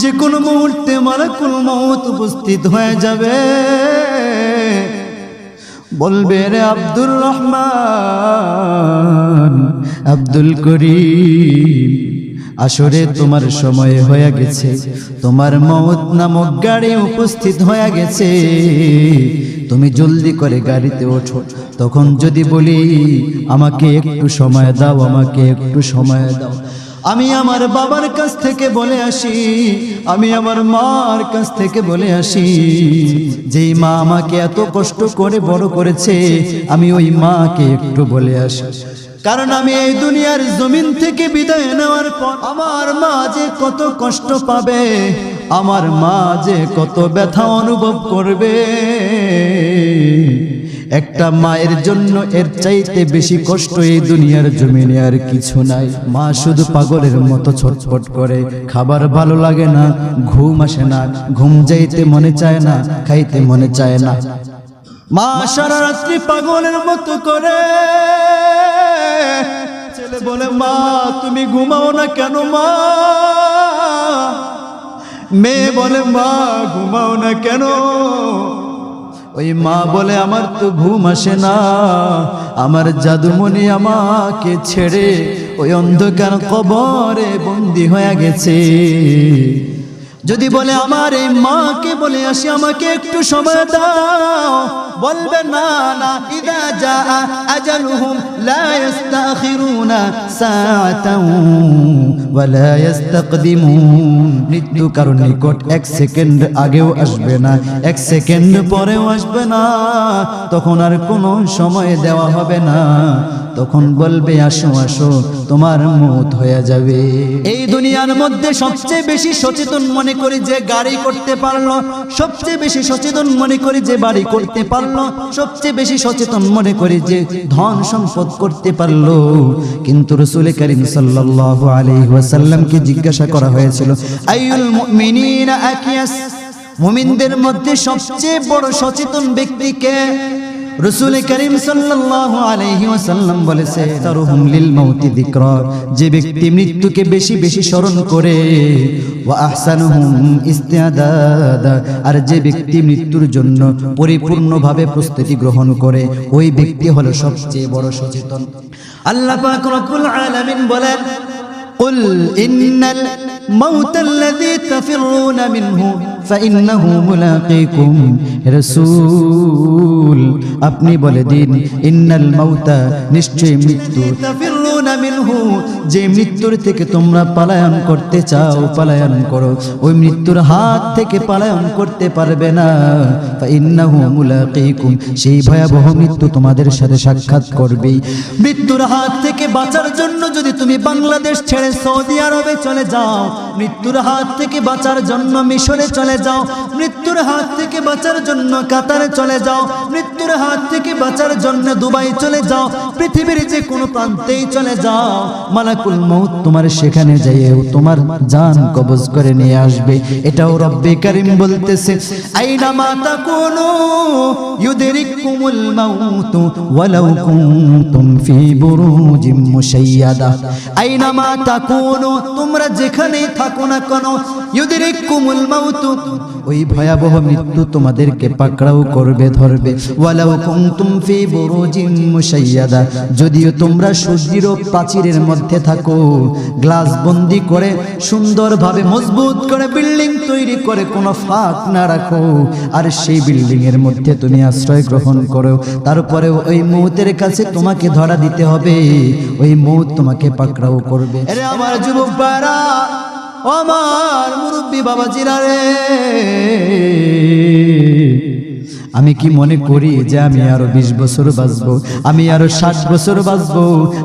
যে কোনো মুহূর্তে মালাকুল মৌত উপস্থিত হয়ে যাবে। বলবে, রে আব্দুর রহমান, আব্দুল করিম, আসরে তোমার সময় হয়ে গেছে। তোমার মৌত নামক গাড়ি উপস্থিত হয়ে গেছে। তুমি জলদি করে গাড়িতে ওঠো। তখন যদি বলি, আমাকে একটু সময় দাও, আমাকে একটু সময় দাও। আমি আমার বাবার কাছ থেকে বলে আসি, আমি আমার মার কাছ থেকে বলে আসি, যেই মা আমাকে এত কষ্ট করে বড় করেছে, আমি ওই মাকে একটু বলে আসি। কারণ আমি এই দুনিয়ার জমিন থেকে বিদায় নেওয়ার পর আমার মা যে কত কষ্ট পাবে, আমার মা যে কত ব্যথা অনুভব করবে। একটা মায়ের জন্য এর চাইতে বেশি কষ্ট এই দুনিয়ার জমিনে আর কিছু নাই। মা শুধু পাগলের মতো ছটফট করে। খাবার ভালো লাগে না, ঘুম আসে না, ঘুম যাইতে মনে চায় না, খাইতে মনে চায় না। মা সারা রাত্রি পাগলের মতো করে। ছেলে বলে, মা, তুমি ঘুমাও না কেন মা? মেয়ে বলে, মা, ঘুমাও না কেন? ওই মা বলে, আমার তো ঘুম আসে না। আমার জাদুমণি আমাকে ছেড়ে ওই অন্ধকার কবরে বন্দি হয়ে গেছে। যদি বলে, আমার এই মাকে বলে আসি, আমাকে একটু সময় দাও। বলবে, না না, ইদা যা আজালুহুম লা ইস্তাখিরুনা সাআতাও ওয়ালা ইস্তাকদিমুন মৃত্যু কারণ নিকট এক সেকেন্ড আগেও আসবে না, এক সেকেন্ড পরেও আসবে না, তখন আর কোনো সময় দেওয়া হবে না। তখন বলবে, আসো আসো, তোমার মত হয়ে যাবে। এই দুনিয়ার মধ্যে সবচেয়ে বেশি সচেতন মনে করি যে গাড়ি করতে পারল, সবচেয়ে বেশি সচেতন মনে করি যে বাড়ি করতে পারল, সবচেয়ে বেশি সচেতন মনে করি যে ধন সম্পদ করতে পারল। কিন্তু রসুল করিম ওয়াসাল্লামকে জিজ্ঞাসা করা হয়েছিল মুমিনদের মধ্যে সবচেয়ে বড় সচেতন ব্যক্তিকে রসুল করিম সাল্লাল্লাহু যে ব্যক্তি মৃত্যুকে বেশি বেশি স্মরণ করে, ওয়া আর যে ব্যক্তি মৃত্যুর জন্য পরিপূর্ণভাবে প্রস্তুতি গ্রহণ করে, ওই ব্যক্তি হলো সবচেয়ে বড় সচেতন। আল্লাহ পাক রব্বুল আলামিন বলেন قل إن الموت الذي تفرون منه فإنه ملاقيكم رسول আপনি বলে দিন ইন্নাল মাউতা নিশ্চয় মৃত্যু তাফিরুনা মিনহু, যে মৃত্যুর থেকে তোমরা পলায়ন করতে চাও, পলায়ন করো। ওই মৃত্যুর হাত থেকে পলায়ন করতে পারবে না। সেই ভয়াবহ মৃত্যু তোমাদের সাথে সাক্ষাৎ করবে মৃত্যুর হাত থেকে বাঁচার জন্য যদি তুমি বাংলাদেশ ছেড়ে সৌদি আরবে চলে যাও, মৃত্যুর হাত থেকে বাঁচার জন্য মিশরে চলে যাও, মৃত্যুর হাত থেকে বাঁচার জন্য কাতারে চলে যাও, মৃত্যুর হাত থেকে বাঁচার জন্য দুবাই চলে যাও, পৃথিবীর যে কোনো প্রান্তেই চলে যাও, মালাকুল মৌত তোমার সেখানে যাইয়েও তোমার জান কবজ করে নিয়ে আসবে। এটাও রব্বে কারিম বলতেছে, আইনা মাতা কোনু ইউদরিকুমুল মাউত ওয়ালাউ কুনতুম ফি মুশাইয়াদা। আইনা মাতা কোনু তোমরা যেখানেই থাকো না কেন, ইউদরিকুমুল মাউত ওই ভয়াবহ মৃত্যু তোমাদেরকে পাকড়াও করবে, ধরবে। ওয়ালাউ কুনতুম ফি বুরুজিম মুশাইয়াদা, যদিও তোমরা সুদৃঢ় প্রাচীরের মধ্যে থাকো, গ্লাস বন্দি করে, সুন্দরভাবে মজবুত করে বিল্ডিং তৈরি করে কোনো ফাঁক না রাখো। আর সেই বিল্ডিং এর মধ্যে তুমি আশ্রয় গ্রহণ করো। তারপরে ওই মৌতের কাছে তোমাকে ধরা দিতে হবে। ওই মৌত তোমাকে পাকড়াও করবে। আরে আমার যুবক আমার মুরব্বী বাবাজিরা রে আমি কি মনে করি যে আমি আরো বিশ বছর বাঁচবো আমি আরো ষাট বছর বাঁচবো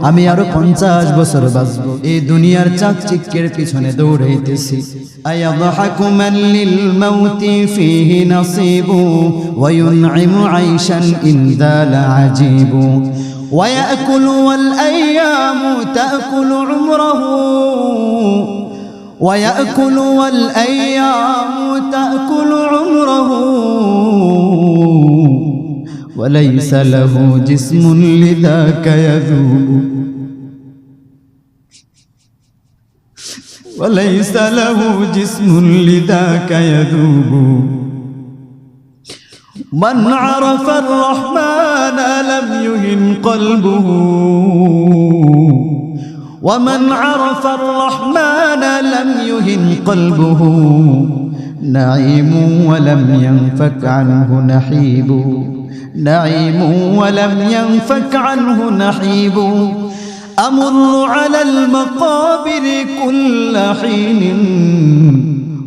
আমি আরো পঞ্চাশ বছর বাঁচবো এই দুনিয়ার চাকচিক্যের পিছনে দৌড়াইতেছি أيضحك من للموت فيه نصيب وينعم عيشا إن ذا لعجيب ويأكل والأيام تأكل عمره ويأكل والأيام تأكل عمره. وليس له جسم لذاك يذوب. وليس له جسم لذاك يذوب. من عرف الرحمن لم يهن قلبه. ومن عرف الرحمن لم يهن قلبه نعيم ولم ينفك عنه نحيب. نعيم ولم ينفك عنه نحيب. أمر على المقابر كل حين.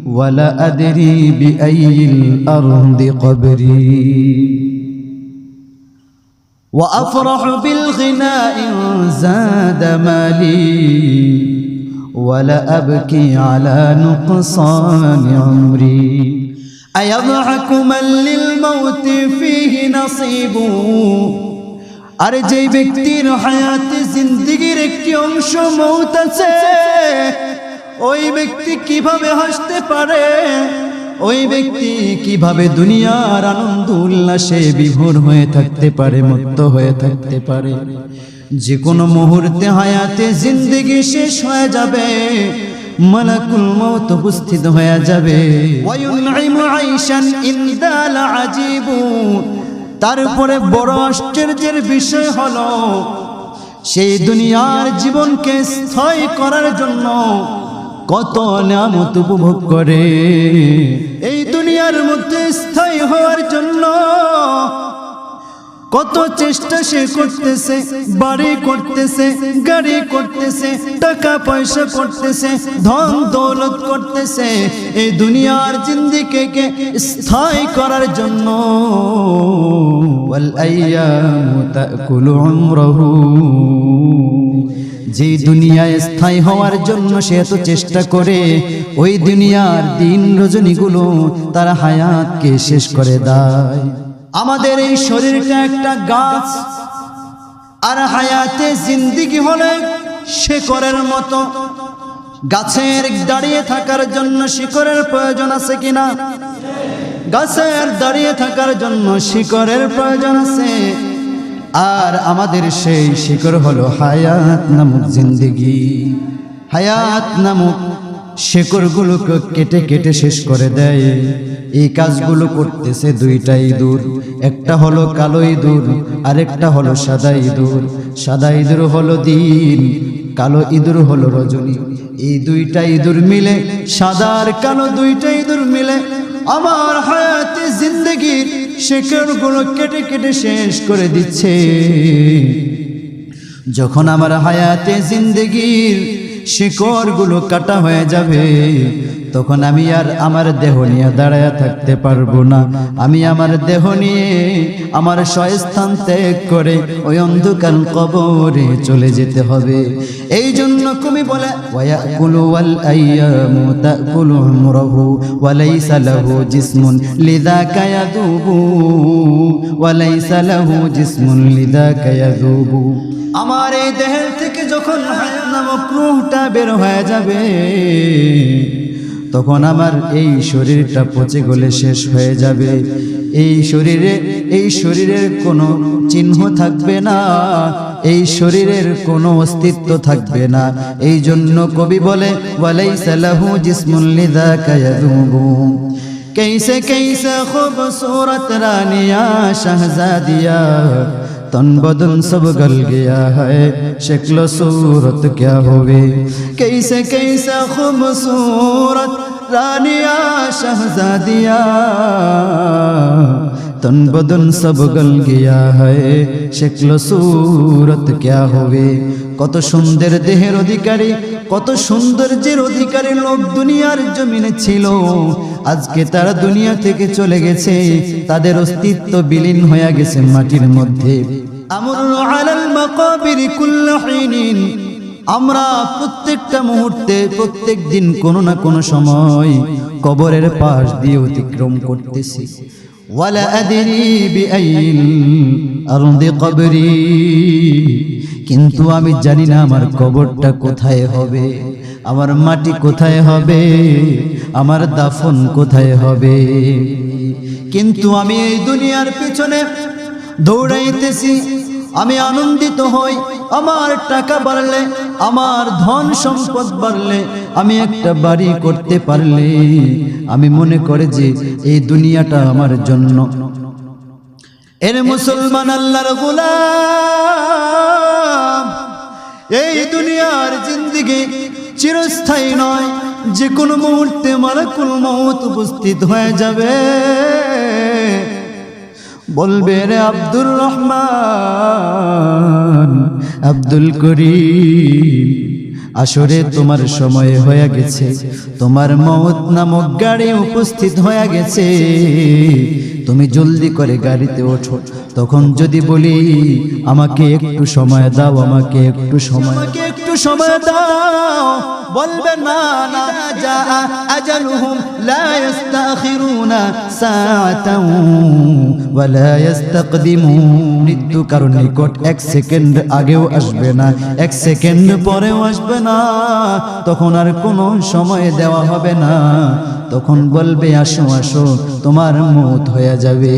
ولا أدري بأي الأرض قبري. وأفرح بالغناء إن زاد مالي ولا أبكي على نقصان عمري أيضحك من للموت فيه نصيب আর যে ব্যক্তির হায়াতে জিন্দিগির একটি অংশ মৌত আছে ওই ব্যক্তি কিভাবে হাসতে পারে ওই ব্যক্তি কীভাবে দুনিয়ার আনন্দ উল্লাসে বিভোর হয়ে থাকতে পারে, মুক্ত হয়ে থাকতে পারে? যে কোনো মুহূর্তে হায়াতে জিন্দিগি শেষ হয়ে যাবে, মালাকুল উপস্থিত হয়ে যাবে। তারপরে বড় আশ্চর্যের বিষয় হলো, সেই দুনিয়ার জীবনকে স্থায়ী করার জন্য কত নামত উপভোগ করে। এই দুনিয়ার মধ্যে স্থায়ী হওয়ার জন্য কত চেষ্টা সে করতেছে, বাড়ি করতেছে, গাড়ি করতেছে, টাকা পয়সা করতেছে, ধন দৌলত করতেছে। এই দুনিয়ার জিন্দিকে কে স্থায়ী করার জন্য উমরাহু। যে দুনিয়ায় স্থায়ী হওয়ার জন্য সে এত চেষ্টা করে, ওই দুনিয়ার দিন রজনীগুলো তার হায়াতকে শেষ করে দেয়। আমাদের এই শরীরটা একটা গাছ, আর হায়াতে জিন্দিগি হলে শেকরের মতো। গাছের দাঁড়িয়ে থাকার জন্য শিকড়ের প্রয়োজন আছে কিনা? গাছের দাঁড়িয়ে থাকার জন্য শিকড়ের প্রয়োজন আছে। আর আমাদের সেই শিকড় হলো হায়াত নামক জিন্দিগি। হায়াত নামক শেকড়গুলোকে কেটে কেটে শেষ করে দেয়। এই কাজগুলো করতেছে দুইটা ইঁদুর একটা হলো কালো ইঁদুর আরেকটা হলো সাদা ইঁদুর সাদা ইঁদুর হলো দিন, কালো ইঁদুর হলো রজনী। এই দুইটা ইঁদুর মিলে, সাদা আর কালো দুইটা ইঁদুর মিলে আমার হায়াতে জিন্দগির শেকড়গুলো কেটে কেটে শেষ করে দিচ্ছে। যখন আমার হায়াতে জিন্দগির শিকড়গুলো কাটা হয়ে যাবে, তখন আমি আর আমার দেহ নিয়ে দাঁড়ায় থাকতে পারব না। আমি আমার দেহ নিয়ে আমার স্বস্থান ত্যাগ করে ওই অন্ধকার কবরে চলে যেতে হবে। এই জন্য কবি বলে। ওয়াকুলু ওয়াল আইয়ামু তাকুলু উমরাহু ওয়া লাইসা লাহু জিসমুন লিযাকা ইয়াদুবু ওয়া লাইসা লাহু জিসমুন লিযাকা ইয়াদুবু। আমার এই দেহের থেকে যখন হায়াত নামক রূহটা বের হয়ে যাবে তখন আমার এই শরীরটা পচে গলে শেষ হয়ে যাবে। এই শরীরে এই শরীরের কোনো চিহ্ন থাকবে না এই শরীরের কোনো অস্তিত্ব থাকবে না এই জন্য কবি বলে ওয়ালাইসা লাহু জিসমুন লিযাকা ইয়াযুবু कैसे कैसे खूबसूरत रानिया शहजादिया तन बदन सब गल गया है शक्ल सूरत क्या होवे कैसे कैसे खूबसूरत रानिया शहजादिया तन बदन सब गल गया है शक्ल सूरत क्या होवे কত সুন্দর দেহের অধিকারী কত সৌন্দর্যের অধিকারী লোক দুনিয়ার জমিনে ছিল আজকে তারা দুনিয়া থেকে চলে গেছে তাদের অস্তিত্ব বিলীন হয়ে গেছে মাটির মধ্যে আমরু আলাল মাকাবির কুল্লু হিনিন আমরা প্রত্যেকটা মুহূর্তে প্রত্যেক দিন কোনো না কোনো সময় কবরের পাশ দিয়ে অতিক্রম করতেছি ওয়ালা أدري بأي الأرض قبري. কিন্তু আমি জানি না আমার কবরটা কোথায় হবে, আমার মাটি কোথায় হবে, আমার দাফন কোথায় হবে। কিন্তু আমি এই দুনিয়ার পিছনে দৌড়াইতেছি। আমি আনন্দিত হই, আমার টাকা বাড়লে, আমার ধন সম্পদ বাড়লে, আমি একটা বাড়ি করতে পারলে। আমি মনে করে যে এই দুনিয়াটা আমার জন্য। এর মুসলমান আল্লাহর গোলাম, এই দুনিয়ার জিন্দিগি চিরস্থায়ী নয়, যে কোনো মুহূর্তে মালাকুল মৌত উপস্থিত হয়ে যাবে। বলবে রে আব্দুর রহমান, আব্দুল করিম, আসরে তোমার সময় হয়ে গেছে, তোমার মৌত নামক গাড়ি উপস্থিত হয়ে গেছে। তুমি জলদি করে গাড়িতে ওঠো, তখন যদি বলি, আমাকে একটু সময় দাও, আমাকে একটু সময় সময় দাও। বলবে না না যা আজালুহুম লা ইস্তাখিরুনা সাআতাও ওয়ালা ইস্তাকদিমুন মৃত্যু কারণ নিকট এক সেকেন্ড আগেও আসবে না এক সেকেন্ড পরেও আসবে না। তখন আর কোনো সময় দেওয়া হবে না। তখন বলবে আসো আসো তোমার মত হয়ে যাবে।